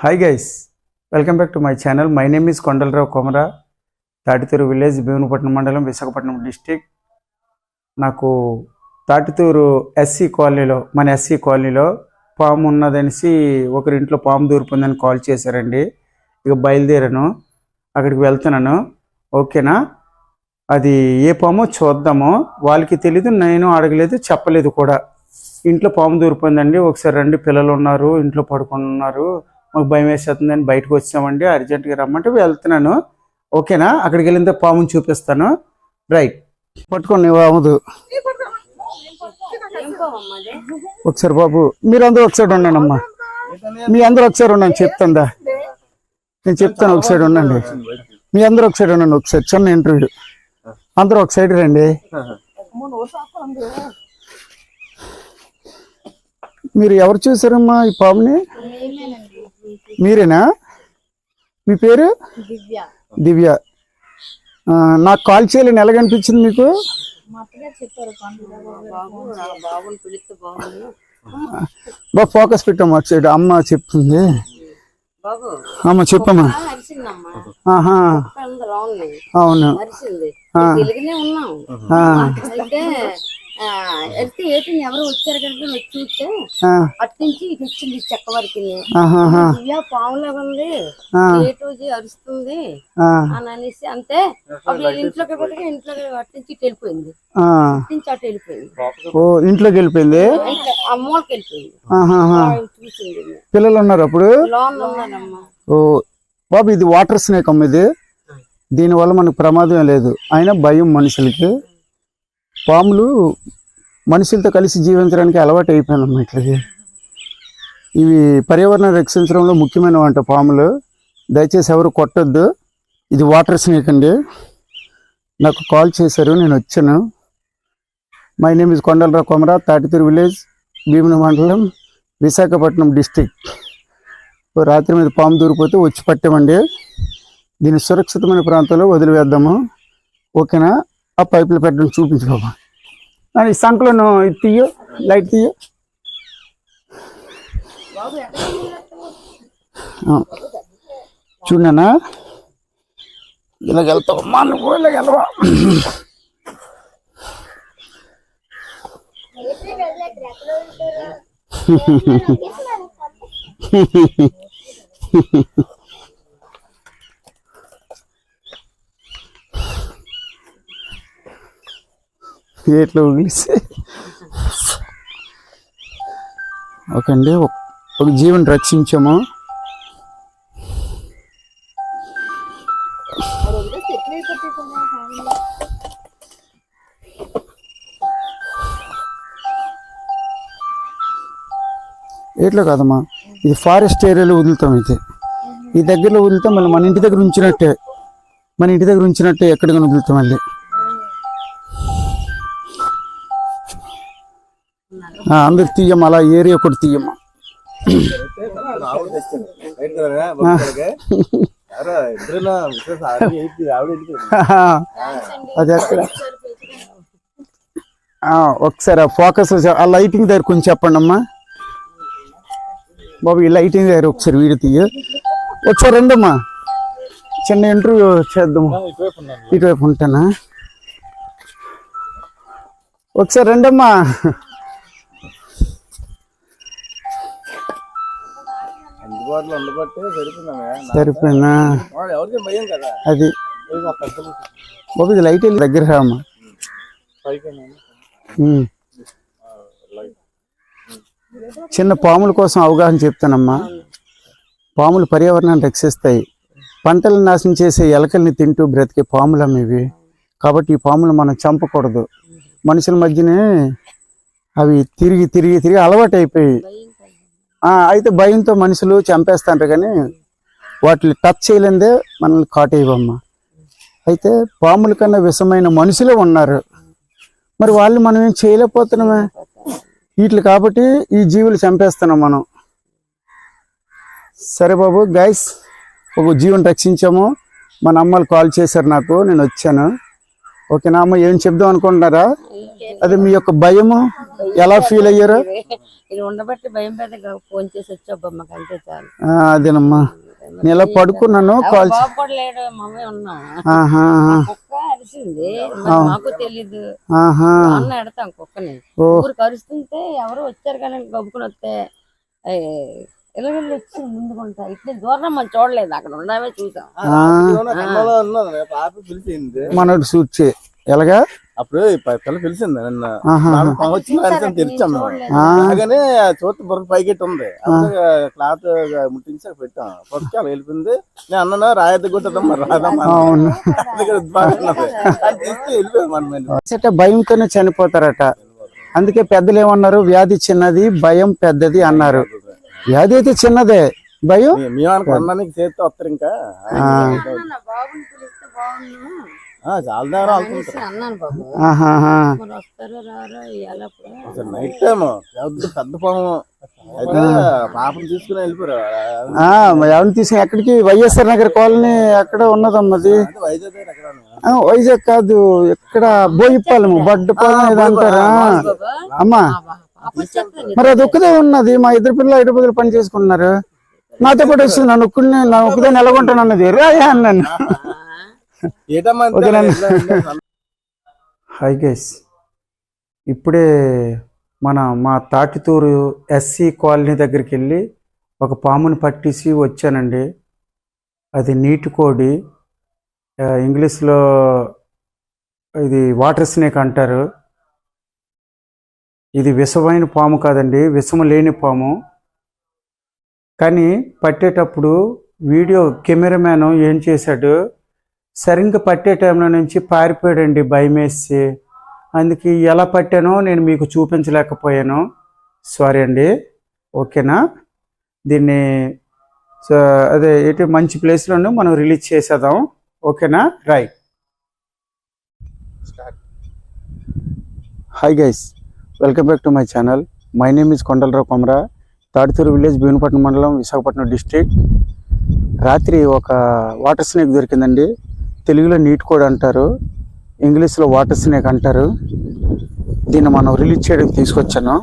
Hi guys welcome back to my channel my name is Kondalarao Komara Tatituru village Bheemunipatnam మండలం Visakhapatnam district నాకు Tatituru SC కాలనీలో మన SC కాలనీలో పాము ఉన్నదనేసి ఒకరింట్లో పాము దూరిపోయిందని కాల్ చేశారండి. ఇక బయలుదేరాను అక్కడికి వెళ్తున్నాను. ఓకేనా అది ఏ పామో చూద్దాము. వాళ్ళకి తెలీదు నేను అడగలేదు చెప్పలేదు కూడా. ఇంట్లో పాము దూరిపోయిందండి. ఒకసారి రండి పిల్లలు ఉన్నారు ఇంట్లో పడుకొని ఉన్నారు. మాకు భయం వేసేస్తుందని బయటకు వచ్చామండి. అర్జెంట్గా రమ్మంటే వెళ్తున్నాను. ఓకేనా? అక్కడికి వెళ్ళిన పాముని చూపిస్తాను. రైట్. పట్టుకోండి అవ్వదు ఒకసారి బాబు మీరందరూ ఒకసారి ఉండండి అమ్మా మీ అందరూ ఒకసారి ఉండండి చెప్తాందా? నేను చెప్తాను ఒక సైడ్ ఉండండి. మీ అందరూ ఒక సైడ్ ఉండండి ఒకసారి చిన్న ఇంటర్వ్యూ అందరూ ఒక సైడ్ రండి. మీరు ఎవరు చూసారమ్మా ఈ పాముని? మీరేనా? మీ పేరు? దివ్య. నాకు కాల్ చేయాలని ఎలాగ అనిపించింది మీకు? మా అత్తగారు చెప్పారు బాబు బాబుని పిలిస్తే బాగుంది బాగా ఫోకస్ పెట్టాము అటు సైడ్. అమ్మ చెప్తుంది. బాబు అమ్మ చెప్పమ్మా. అవును. అరిసింది ఆ. తెలుగునే ఉన్నాం ఆ, అయితే ఆ, అయితే ఏంటి ఎవరు వచ్చారు కనుక వచ్చి చూస్తే ఆ, అటు నుంచి ఇటు వచ్చింది చెక్క వరకు. దివ్య పాములాగా ఉంది ఆ, ఏటోజీ అరుస్తుంది. ఆ, అని అనేసి అంతే అప్పుడు వీళ్ళ ఇంట్లోకి పోతే ఇంట్లో అటు నుంచి ఇటు వెళ్ళిపోయింది. ఆ. నుంచి అటు వెళ్ళిపోయింది. ఓ ఇంట్లోకి వెళ్ళిపోయింది? ఇంకా అమ్మోళ్ళకి వెళ్ళిపోయింది. పిల్లలు ఉన్నారు అప్పుడు? ఓ బాబు ఇది వాటర్ స్నేక్ అమ్మ ఇది దీనివల్ల మనకు ప్రమాదం లేదు. అయినా భయం మనుషులకి. పాములు మనుషులతో కలిసి జీవించడానికి అలవాటు అయిపోయాను ఇట్లకి ఇవి పర్యావరణం రక్షించడంలో ముఖ్యమైన వంట పాములు. దయచేసి ఎవరు కొట్టొద్దు. ఇది వాటర్ స్నేక్ అండి. నాకు కాల్ చేశారు నేను వచ్చాను. My name is Kondalarao Komara Tatituru village Bheemuni మండలం విశాఖపట్నం డిస్టిక్ రాత్రి మీద పాము దూరిపోతే వచ్చి పట్టామండి. దీన్ని సురక్షితమైన ప్రాంతంలో వదిలివేద్దాము. ఓకేనా? ఆ పైపులు పెట్టడం చూపించు బాబా. ఈ సంకలను తీయు లైట్ తీయు. చూడనా? ఇలాగ వెళ్తావు? అమ్మా నువ్వు ఇలాగ వెళ్ళవా ఎట్లా ఉగిలిస్తే ఓకే అండి ఒక ఒక జీవన్ రక్షించాము. ఎట్లా కాదమ్మా ఇది ఫారెస్ట్ ఏరియాలో వదులుతాం అయితే. ఈ దగ్గరలో వదులుతాం మళ్ళీ మన ఇంటి దగ్గర ఉంచినట్టే మన ఇంటి దగ్గర ఉంచినట్టే ఎక్కడికైనా వదులుతాం మళ్ళీ. ఆ, అందరు తీయమ్మ అలా ఏరియా ఒకటి తీయమ్మా. అది ఎక్కడ ఒకసారి ఆ ఫోకస్ ఆ లైటింగ్ దగ్గర కొంచెం చెప్పండి అమ్మా. బాబు ఈ లైటింగ్ దగ్గర ఒకసారి వీడియో తీయ. ఒకసారి రండమ్మా. చిన్న ఇంటర్వ్యూ చేద్దాము. ఇటువైపు ఉంటానా? ఒకసారి రండమ్మా. అందుబాటులో ఉండబట్టే సరిపోయిందమ్మా. సరిపోయినా వాడు ఎవరికి భయం కదా. అది. బాబు ఇది లైట్ వెళ్ళి దగ్గర రామ్మా. చిన్న పాముల కోసం అవగాహన చెప్తానమ్మా. పాములు పర్యావరణాన్ని రక్షిస్తాయి. పంటలను నాశనం చేసే ఎలకల్ని తింటూ బ్రతికే పాములు ఇవి. కాబట్టి ఈ పాములు మనం చంపకూడదు. మనుషుల మధ్యనే అవి తిరిగి తిరిగి తిరిగి అలవాటు అయిపోయి అయితే భయంతో మనుషులు చంపేస్తారు కానీ వాటిని టచ్ చేయలేదే మనల్ని కాటేయవమ్మ. అయితే పాముల కన్నా విషమైన మనుషులే ఉన్నారు. మరి వాళ్ళు మనం ఏం చేయలేకపోతున్నామే? వీటిని కాబట్టి ఈ జీవులు చంపేస్తున్నాం మనం. సరే బాబు గైస్ ఒక జీవుని రక్షించాము. మన అమ్మలు కాల్ చేశారు నాకు నేను వచ్చాను. ఓకేనా అమ్మ ఏం చెప్దాం అనుకుంటున్నారా? అది మీ యొక్క భయము? ఎలా ఫీల్ అయ్యారు? ఇది ఉండబట్టి భయం ఫోన్ చేసి వచ్చాబ్బా మాకు అంతే చాలు. ఆ, అదేనమ్మా. నేను ఇలా పడుకున్నాను కాల్ కుక్కని ఎవరు వచ్చారు కానీ గబ్బుకుని వస్తే ఇలాగెళ్ళి వచ్చి ముందుకుంటా. ఇట్లా దూరం మనం చూడలేదు అక్కడ ఉండమే చూసాం. మనోడు సూచి ఎలాగా? అప్పుడు పిల్ల పిలిచింది నిన్న. వచ్చింది తెరిచాం అలాగనే చూస్తే బుర్ర పైకెట్టి ఉంది. అప్పుడు క్లాత్ ముట్టించి పెట్టాం పట్టుకి అలా వెళ్ళిపోయింది. నేను అన్నాను రాయద్దు కొట్టదమ్మా రాదమ్మా భయంతోనే చనిపోతారట. అందుకే పెద్దలు ఏమన్నారు? వ్యాధి చిన్నది భయం పెద్దది అన్నారు. వ్యాధి అయితే చిన్నదే. భయం? అన్నానికి చేస్తే వస్తారు ఇంకా. నైట్ టైం పెద్ద పాము. అయితే పాపను తీసుకుని ఎవరిని తీసుకుని ఎక్కడికి? వైఎస్ఆర్ నగర్ కాలనీ ఎక్కడ ఉన్నదమ్మది వైజాగ్ కాదు ఇక్కడ బోయిపాలెం బడ్డపాలెం ఏదో అంటారా అమ్మా. మరి అది ఒక్కదే ఉన్నది. మా ఇద్దరు పిల్లలు హైదరాబాద్ పని చేసుకుంటున్నారు. నాతో పాటు వస్తుంది నన్ను ఒక్కడిని నా ఒక్కదే నెలకొంటాను అన్నది. రాయా అన్నాను. హాయ్ గైస్ ఇప్పుడే మన మా తాటితూరు ఎస్సీ కాలనీ దగ్గరికి వెళ్ళి ఒక పాముని పట్టేసి వచ్చానండి. అది నీటి కోడి. ఇంగ్లీష్లో ఇది వాటర్ స్నేక్ అంటారు. ఇది విషమైన పాము కాదండి విషము లేని పాము. కానీ పట్టేటప్పుడు వీడియో కెమెరామ్యాన్ ఏం చేశాడు సరిగ్గా పట్టే టైంలో నుంచి పారిపోయాడండి భయం వేసి అందుకే ఎలా పట్టానో నేను మీకు చూపించలేకపోయాను. సారీ అండి. ఓకేనా? దీన్ని సో అదే ఇటు మంచి ప్లేస్లోనే మనం రిలీజ్ చేసేద్దాం. ఓకేనా? Right hi guys welcome back to my channel my name is Kondalarao Komara Taditur village Bheemupatnam మండలం విశాఖపట్నం డిస్ట్రిక్ట్ రాత్రి ఒక వాటర్ స్నేక్ దొరికిందండి. తెలుగులో నీట్ కోడ్ అంటారు. ఇంగ్లీష్లో వాటర్ స్నేక్ అంటారు. దీన్ని మనం రిలీజ్ చేయడానికి తీసుకొచ్చాను.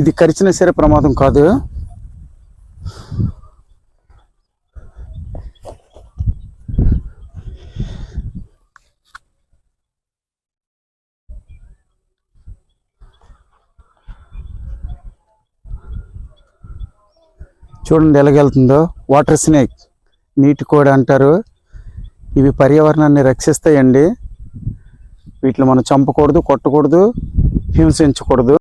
ఇది కరిచిన సరే ప్రమాదం కాదు. చూడండి ఎలాగెళ్తుందో వాటర్ స్నేక్ నీటి కోడి అంటారు. ఇవి పర్యావరణాన్ని రక్షిస్తాయండి. వీటిని మనం చంపకూడదు కొట్టకూడదు హింసించకూడదు.